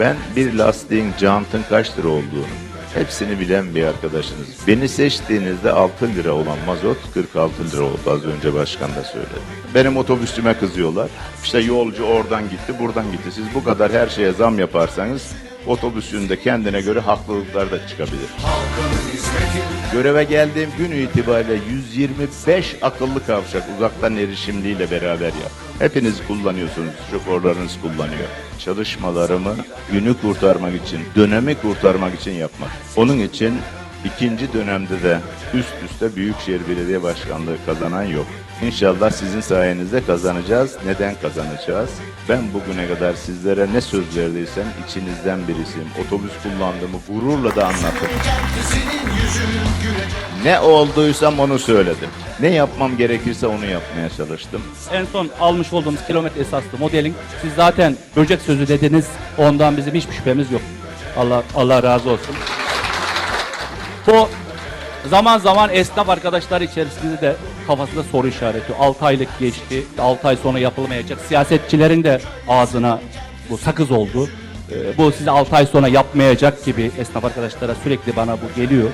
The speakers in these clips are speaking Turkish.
Ben bir lastiğin jantın kaç lira olduğunu hepsini bilen bir arkadaşınız. Beni seçtiğinizde 6 lira olan mazot 46 lira oldu az önce başkan da söyledi. Benim otobüsüme kızıyorlar. İşte yolcu oradan gitti buradan gitti. Siz bu kadar her şeye zam yaparsanız otobüsünde kendine göre haklılıklar da çıkabilir. Göreve geldiğim gün itibariyle 125 akıllı kavşak uzaktan erişimliyle beraber yap. Hepiniz kullanıyorsunuz, şoförleriniz kullanıyor. Çalışmalarımı günü kurtarmak için, dönemi kurtarmak için yapmak. Onun için ikinci dönemde de üst üste Büyükşehir Belediye Başkanlığı kazanan yok. İnşallah sizin sayenizde kazanacağız. Neden kazanacağız? Ben bugüne kadar sizlere ne söz verdiysem içinizden birisiyim. Otobüs kullandığımı gururla da anlattım. Ne olduysam onu söyledim. Ne yapmam gerekirse onu yapmaya çalıştım. En son almış olduğumuz kilometre esaslı modelin siz zaten böcek sözü dediniz. Ondan bizim hiçbir şüphemiz yok. Allah Allah razı olsun. Bu zaman zaman esnaf arkadaşlar içerisinde de kafasında soru işareti. 6 aylık geçti. 6 ay sonra yapılmayacak. Siyasetçilerin de ağzına bu sakız oldu. Ee, bu size 6 ay sonra yapmayacak gibi esnaf arkadaşlara sürekli bana bu geliyor.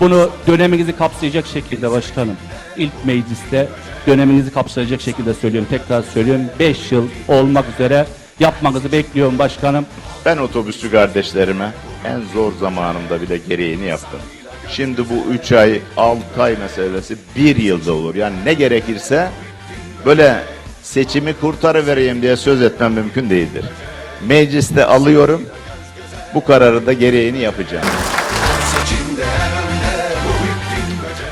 Bunu döneminizi kapsayacak şekilde başkanım. ilk mecliste döneminizi kapsayacak şekilde söylüyorum. Tekrar söylüyorum. 5 yıl olmak üzere yapmanızı bekliyorum başkanım. Ben otobüsçü kardeşlerime en zor zamanımda bile gereğini yaptım. Şimdi bu 3 ay, 6 ay meselesi bir yılda olur. Yani ne gerekirse böyle seçimi kurtarıvereyim diye söz etmem mümkün değildir. Mecliste alıyorum, bu kararı da gereğini yapacağım.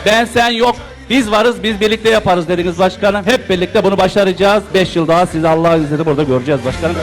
Ben sen yok. Biz varız, biz birlikte yaparız dediniz başkanım. Hep birlikte bunu başaracağız. 5 yıl daha sizi Allah'ın izniyle burada göreceğiz başkanım.